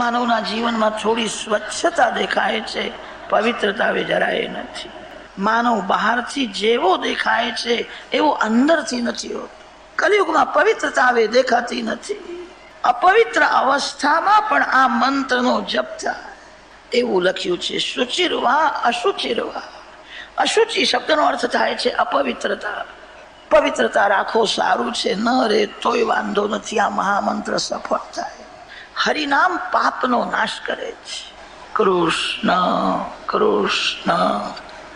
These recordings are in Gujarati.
માનવના જીવનમાં થોડી સ્વચ્છતા દેખાય છે, પવિત્રતા જરાય નથી. માનવ બહારથી જેવો દેખાય છે, એવો અંદરથી નથી હોતો. કલયુગમાં પવિત્રતા આવે દેખાતી નથી. અપવિત્ર અવસ્થામાં પણ આ મંત્રનો જપ થાય. એવું લખ્યું છે સુચિરવા અશુચિરવા. અશુચિ શબ્દનો અર્થ થાય છે અપવિત્રતા. પવિત્રતા રાખો, સારું છે, ન રે તોય વાંધો નથી, આ મહામંત્ર સફળ થાય. હરિનામ પાપનો નાશ કરે છે. કૃષ્ણ કૃષ્ણ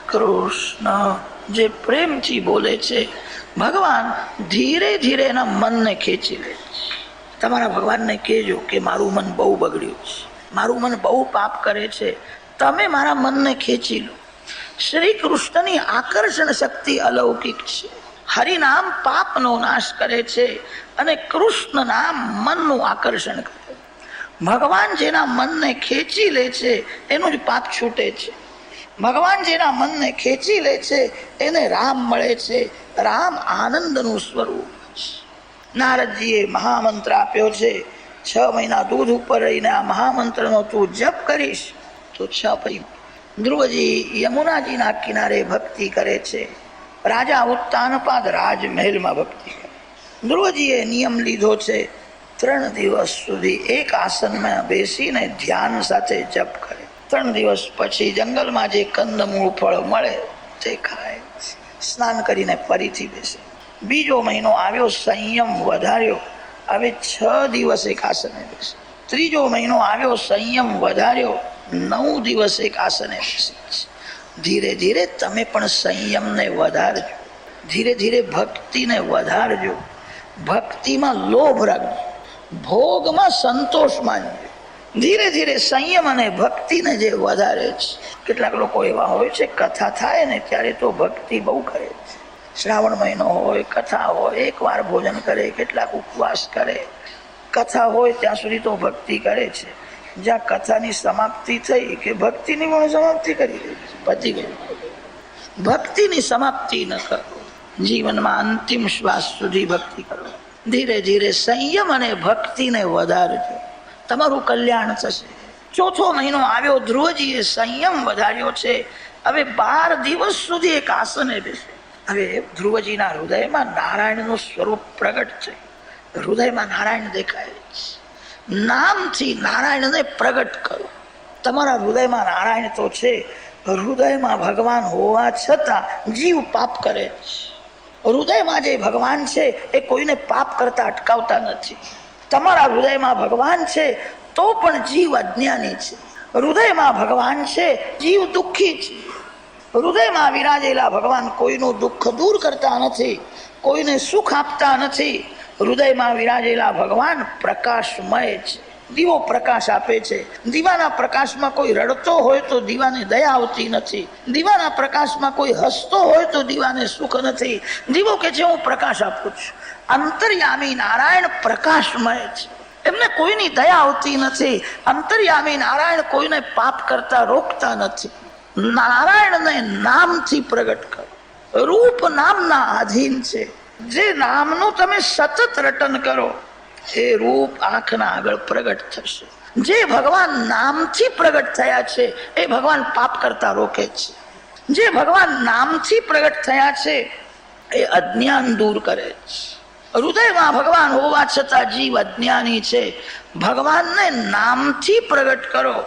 કૃષ્ણ. જે પ્રેમથી બોલે છે, ભગવાન ધીરે ધીરે એના મનને ખેંચી લે છે. તમારા ભગવાનને કહેજો કે મારું મન બહુ બગડ્યું છે. મારું મન બહુ પાપ કરે છે. તમે મારા મનને ખેંચી લો. શ્રી કૃષ્ણની આકર્ષણ શક્તિ અલૌકિક છે. હરિનામ પાપનો નાશ કરે છે અને કૃષ્ણ નામ મનનું આકર્ષણ કરે ભગવાન જેના મનને ખેંચી લે છે, એનું જ પાપ છૂટે છે. ભગવાન જેના મનને ખેંચી લે છે, એને રામ મળે છે. રામ આનંદનું સ્વરૂપ નારદજીએ મહામંત્ર આપ્યો છે, છ મહિના દૂધ ઉપર રહીને આ મહામંત્રનો તું જપ કરીશ, તો છ પૈ ધ્રુવજી યમુનાજીના કિનારે ભક્તિ કરે છે. રાજા ઉત્તાનપાદ રાજમહેલમાં ભક્તિ કરે. ધ્રુવજીએ નિયમ લીધો છે ત્રણ દિવસ સુધી એક આસનમાં બેસીને ધ્યાન સાથે જપ કરે. ત્રણ દિવસ પછી જંગલમાં જે કંદમૂળ ફળ મળે, તે ખાય. સ્નાન કરીને ફરીથી બેસે. બીજો મહિનો આવ્યો, સંયમ વધાર્યો. હવે છ દિવસ એક આસને બેસે. ત્રીજો મહિનો આવ્યો, સંયમ વધાર્યો. નવ દિવસ એક આસને બેસે. ધીરે ધીરે તમે પણ સંયમને વધારજો. ધીરે ધીરે ભક્તિને વધારજો. ભક્તિમાં લોભ રાખજો. ભોગમાં સંતોષ માનજો. ધીરે ધીરે સંયમ અને ભક્તિને જે વધારે છે. કેટલાક લોકો એવા હોય છે, કથા થાય ને ત્યારે તો ભક્તિ બહુ કરે છે. શ્રાવણ મહિનો હોય, કથા હોય એકવાર ભોજન કરે, કેટલાક ઉપવાસ કરે. કથા હોય ત્યાં સુધી તો ભક્તિ કરે છે. જ્યાં કથાની સમાપ્તિ થઈ કે ભક્તિની પણ સમાપ્તિ કરી દે પતી ગયું ભક્તિની સમાપ્તિ ન કરો. જીવનમાં અંતિમ શ્વાસ સુધી ભક્તિ કરો. ધીરે ધીરે સંયમ અને ભક્તિને વધારજો. તમારું કલ્યાણ થશે. ચોથો મહિનો આવ્યો, ધ્રુવજીએ સંયમ વધાર્યો છે. હવે બાર દિવસ સુધી એક આસને બેસે. હવે ધ્રુવજીના હૃદયમાં નારાયણનું સ્વરૂપ પ્રગટ છે. હૃદયમાં નારાયણ દેખાય છે. નામથી નારાયણને પ્રગટ કરો. તમારા હૃદયમાં નારાયણ તો છે. હૃદયમાં ભગવાન હોવા છતાં જીવ પાપ કરે છે. હૃદયમાં જે ભગવાન છે એ કોઈને પાપ કરતા અટકાવતા નથી. તમારા હૃદયમાં ભગવાન છે તો પણ જીવ અજ્ઞાની છે. હૃદયમાં ભગવાન છે, જીવ દુઃખી છે. હૃદયમાં વિરાજેલા ભગવાન કોઈનું દુઃખ દૂર કરતા નથી, કોઈને સુખ આપતા નથી. હૃદયમાં વિરાજેલા ભગવાન પ્રકાશમય છે. દીવો પ્રકાશ આપે છે. દીવાના પ્રકાશમાં કોઈ રડતો હોય તો દીવાને દયા આવતી નથી. દીવાના પ્રકાશમાં કોઈ હસતો હોય તો દીવાને સુખ નથી. દીવો કે છે, હું પ્રકાશ આપું છું. અંતર્યામી નારાયણ પ્રકાશમય છે. એમને કોઈની દયા આવતી નથી. અંતર્યામી નારાયણ કોઈને પાપ કરતા રોકતા નથી. નારાયણને નામથી પ્રગટ કરો. રૂપ નામના આધીન છે. જે નામનું તમે સતત રટન કરો. એ રૂપ આંખના આગળ પ્રગટ થશે. જે ભગવાન નામથી પ્રગટ થયા છે, એ ભગવાન પાપ કરતા રોકે છે. જે ભગવાન નામથી પ્રગટ થયા છે, એ અજ્ઞાન દૂર કરે છે. હૃદયમાં ભગવાન હોવા છતાં જીવ અજ્ઞાની છે. ભગવાનને નામથી પ્રગટ કરો.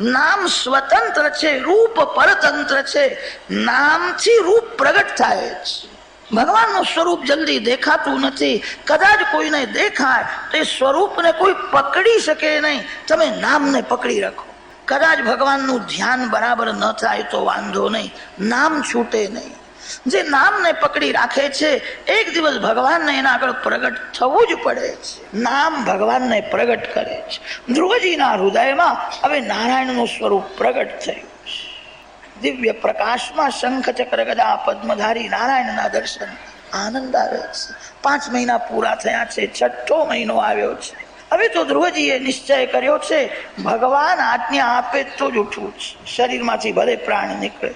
નામ સ્વતંત્ર છે, રૂપ પરતંત્ર છે. નામથી રૂપ પ્રગટ થાય છે. ભગવાનનું સ્વરૂપ જલ્દી દેખાતું નથી. કદાચ કોઈને દેખાય, તો એ સ્વરૂપને કોઈ પકડી શકે નહીં. તમે નામને પકડી રાખો. કદાચ ભગવાનનું ધ્યાન બરાબર ન થાય તો વાંધો નહીં. નામ છૂટે નહીં. જે નામને પકડી રાખે છે, એક દિવસ ભગવાનને એના આગળ પ્રગટ થવું જ પડે છે. નામ ભગવાનને પ્રગટ કરે છે. ધ્રુવજીના હૃદયમાં હવે નારાયણનું સ્વરૂપ પ્રગટ થયું. દિવ્ય પ્રકાશમાં શંખ ચક્ર ગદા પદ્મધારી નારાયણના દર્શન આનંદ આવે છે. પાંચ મહિના પૂરા થયા છે, છઠ્ઠો મહિનો આવ્યો છે. હવે તો ધ્રુવજીએ નિશ્ચય કર્યો છે, ભગવાન આજ્ઞા આપે તો જ ઉઠવું છે. શરીરમાંથી ભલે પ્રાણ નીકળે,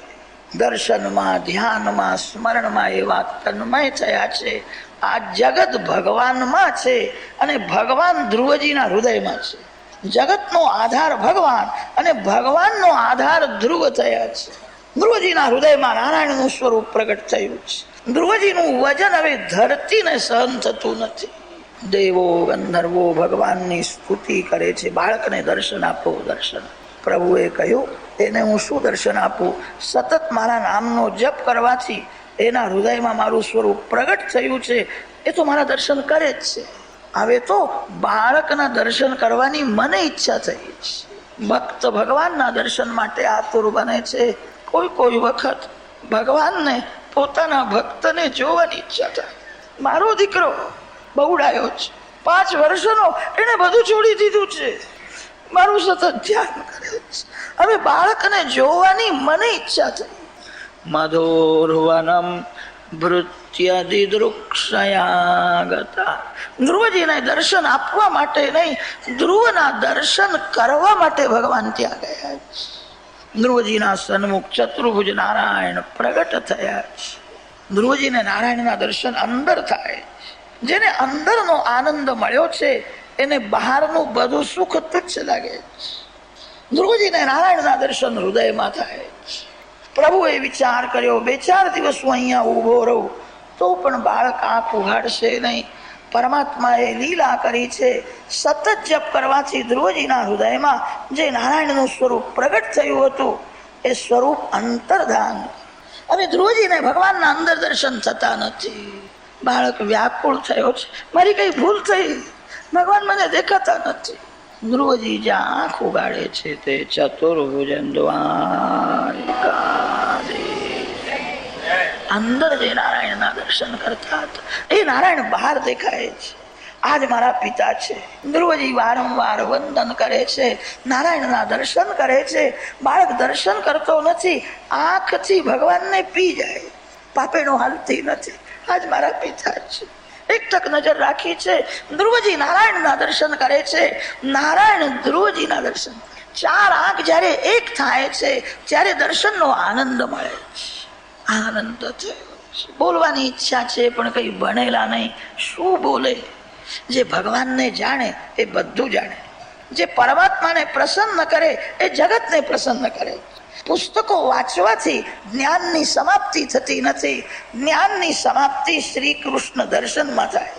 દર્શનમાં, ધ્યાનમાં, સ્મરણમાં એવા તન્મય થયા છે. આ જગત ભગવાનમાં છે અને ભગવાન ધ્રુવજીના હૃદયમાં છે. જગતનો આધાર ભગવાન અને ભગવાનનો આધાર ધ્રુવ થયા છે. ધ્રુવજીના હૃદયમાં નારાયણનું સ્વરૂપ પ્રગટ થયું છે. ધ્રુવજીનું વજન હવે ધરતીને સહન થતું નથી. દેવો ગંધર્વો ભગવાનની સ્તુતિ કરે છે. બાળકને દર્શન આપો, દર્શન. પ્રભુએ કહ્યું, એને હું શું દર્શન આપું? સતત મારા નામનો જપ કરવાથી એના હૃદયમાં મારું સ્વરૂપ પ્રગટ થયું છે. એ તો મારા દર્શન કરે જ છે. હવે તો બાળકના દર્શન કરવાની મને ઈચ્છા થઈ છે. ભક્ત ભગવાનના દર્શન માટે આતુર બને છે. કોઈ કોઈ વખત ભગવાનને પોતાના ભક્તને જોવાની ઈચ્છા થાય. મારો દીકરો બહુડાયો છે. પાંચ વર્ષનો એને બધું છોડી દીધું છે. મારું સતત ધ્યાન કરે છે. હવે બાળકને જોવાની મને ઈચ્છા થઈ. મધુરવનમ ભૃત્યદિદૃક્ષયાગતા ધ્રુવજીને દર્શન આપવા માટે નહીં, ધ્રુવના દર્શન કરવા માટે ભગવાન ત્યાં ગયા છે. ધ્રુવજીના સન્મુખ ચતુર્ભુજ નારાયણ પ્રગટ થયા છે. ધ્રુવજીને નારાયણના દર્શન અંદર થાય જેને અંદરનો આનંદ મળ્યો છે, એને બહારનું બધું સુખ તુચ્છ લાગે ધ્રુવજીને નારાયણના દર્શન હૃદયમાં થાય છે. પ્રભુએ વિચાર કર્યો, બે ચાર દિવસ હું અહીંયા ઊભો રહું, તો પણ બાળક આંખ ઉઘાડશે નહીં. પરમાત્માએ લીલા કરી છે, સતત જપ કરવાથી ધ્રુવજીના હૃદયમાં જે નારાયણનું સ્વરૂપ પ્રગટ થયું હતું, એ સ્વરૂપ અંતર્ધાન. હવે ધ્રુવજીને ભગવાનના અંદર દર્શન થતા નથી. બાળક વ્યાકુળ થયો છે, મારી કઈ ભૂલ થઈ? ભગવાન મને દેખાતા નથી. ધ્રુવજી જ્યાં આંખ ઉગાડે છે તે ચતુર્ભુજન અંદર જે નારાયણના દર્શન કરતા હતા, એ નારાયણ બહાર દેખાય છે. આજ મારા પિતા છે. ધ્રુવજી વારંવાર વંદન કરે છે, નારાયણના દર્શન કરે છે. બાળક દર્શન કરતો નથી, આંખથી ભગવાનને પી જાય. પાપેનો હાલતી નથી. આજ મારા પિતા છે. એક ટક નજર રાખી છે. ધ્રુવજી નારાયણના દર્શન કરે છે. નારાયણ ધ્રુવજીના દર્શન. ચાર આંખ જ્યારે એક થાય છે, ત્યારે દર્શનનો આનંદ મળે આનંદ થયો બોલવાની ઈચ્છા છે, પણ કઈ ભણેલા નહીં. શું બોલે? જે ભગવાનને જાણે, એ બધું જાણે. જે પરમાત્માને પ્રસન્ન કરે, એ જગતને પ્રસન્ન કરે. પુસ્તકો વાંચવાથી જ્ઞાનની સમાપ્તિ થતી નથી. જ્ઞાનની સમાપ્તિ શ્રી કૃષ્ણ દર્શનમાં થાય.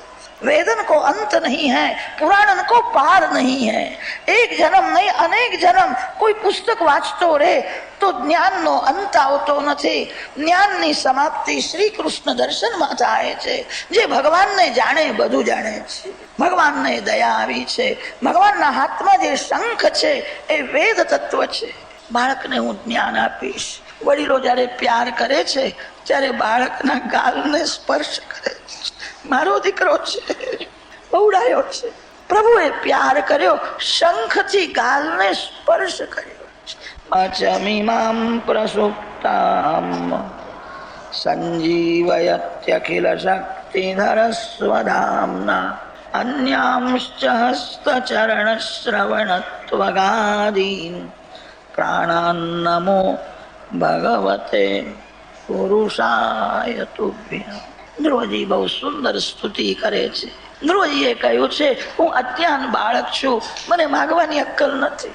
વેદન કો અંત નહીં है પુરાણન કો પાર નહીં है એક જન્મ નહીં, અનેક જન્મ કોઈ પુસ્તક વાંચતો રહે તો જ્ઞાનનો અંત આવતો નથી. જ્ઞાનની સમાપ્તિ શ્રી કૃષ્ણ દર્શનમાં થાય છે. જે ભગવાનને જાણે બધું જાણે છે. ભગવાનને દયા આવી છે. ભગવાનના હાથમાં જે શંખ છે, એ વેદ તત્વ છે. બાળકને હું જ્ઞાન આપીશ. વડીલો જ્યારે પ્યાર કરે છે, ત્યારે બાળકના ગાલને સ્પર્શ કરે છે. મારો દીકરો છે, બહુડાયો છે. પ્રભુએ પ્યાર કર્યો, શંખથી ગાલને સ્પર્શ કર્યો અચમીમામ પ્રસુપ્તામ. સંજીવયત્યખિલ શક્તિધર સ્વધામના અન્યાંશ્ચ હસ્તચરણ શ્રવણત્વગાદીન પ્રાણાન્નમો ભગવતે પુરુષાય તુભ્ય ધ્રુવજી બહુ સુંદર સ્તુતિ કરે છે। ધ્રુવજીએ કહ્યું છે, હું અત્યાન બાળક છું, મને માગવાની અક્કલ નથી।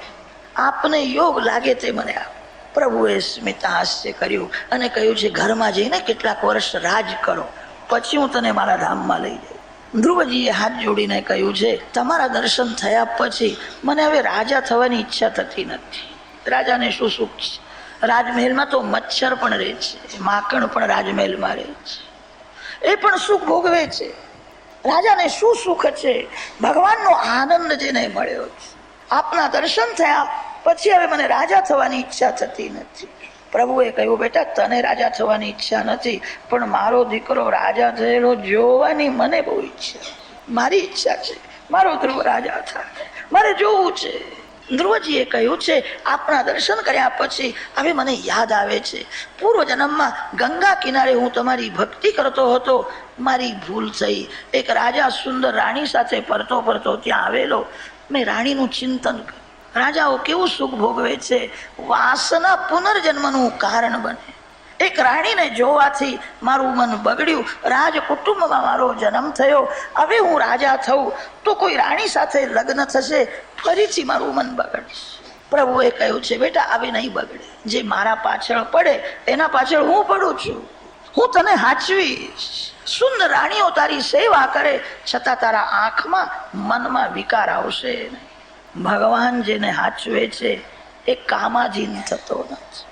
આપને યોગ લાગે તે મને આપ. પ્રભુએ સ્મિતા હાસ્ય કર્યું અને કહ્યું છે, ઘરમાં જઈને કેટલાક વર્ષ રાજ કરો, પછી હું તને મારા ધામમાં લઈ જઈશ. ધ્રુવજીએ હાથ જોડીને કહ્યું છે, તમારા દર્શન થયા પછી મને હવે રાજા થવાની ઈચ્છા થતી નથી। રાજાને શું સુખ છે? રાજમહેલમાં તો મચ્છર પણ રહે છે માકણ પણ રાજમહેલમાં રહે છે. એ પણ સુખ ભોગવે છે. રાજાને શું સુખ છે? ભગવાનનો આનંદ જેને મળ્યો છે. આપના દર્શન થયા, પછી હવે મને રાજા થવાની ઈચ્છા થતી નથી. પ્રભુએ કહ્યું, બેટા, તને રાજા થવાની ઈચ્છા નથી, પણ મારો દીકરો રાજા થયેલો જોવાની મને બહુ ઈચ્છા મારી ઈચ્છા છે. મારો ધ્રુવ રાજા થાય. મારે જોવું છે. ધ્રુવજીએ કહ્યું છે, આપણા દર્શન કર્યા પછી હવે મને યાદ આવે છે. પૂર્વ જન્મમાં ગંગા કિનારે હું તમારી ભક્તિ કરતો હતો. મારી ભૂલ થઈ. એક રાજા સુંદર રાણી સાથે ફરતો ફરતો ત્યાં આવેલો. મેં રાણીનું ચિંતન કર્યું. રાજાઓ કેવું સુખ ભોગવે છે? વાસના પુનર્જન્મનું કારણ બને. એક રાણીને જોવાથી મારું મન બગડ્યું. રાજ કુટુંબમાં મારો જન્મ થયો. હવે હું રાજા થઉં તો કોઈ રાણી સાથે લગ્ન થશે? ફરીથી મારું મન બગડશે. પ્રભુએ કહ્યું છે, બેટા આવે નહીં બગડે. જે મારા પાછળ પડે, એના પાછળ હું પડું છું. હું તને હાચવીશ. સુંદર રાણીઓ તારી સેવા કરે, છતાં તારા આંખમાં મનમાં વિકાર આવશે નહીં. ભગવાન જેને હાચવે છે, એ કામાધીન થતો નથી.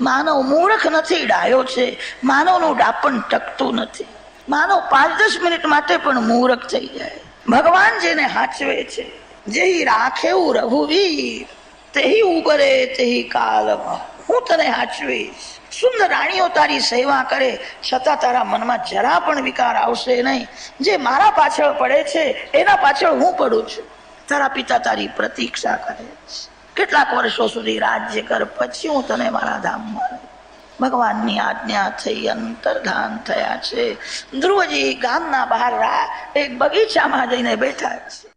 માનવ મૂર્ખ નથી, ડાયો છે. માનવનું ડાપણ ટકતું નથી. માનવ પાંચ દસ મિનિટ માટે પણ મૂર્ખ થઈ જાય. ભગવાન જેને હાચવે છે જે રાખેવું રઘુવીર તેહી ઉગરે તેહી કાલમાં. હું તને હાચવીશ. સુંદર રાણીઓ તારી સેવા કરે, છતાં તારા મનમાં જરા પણ વિકાર આવશે નહીં. જે મારા પાછળ પડે છે, એના પાછળ હું પડું છું. તારા પિતા તારી પ્રતીક્ષા કરે છે. કેટલાક વર્ષો સુધી રાજ્ય કર પછી હું તને મારા ધામમાં. ભગવાનની આજ્ઞા થઈ, અંતર્ધાન થયા છે. ધ્રુવજી ગામના બહાર એક બગીચામાં જઈને બેઠા છે.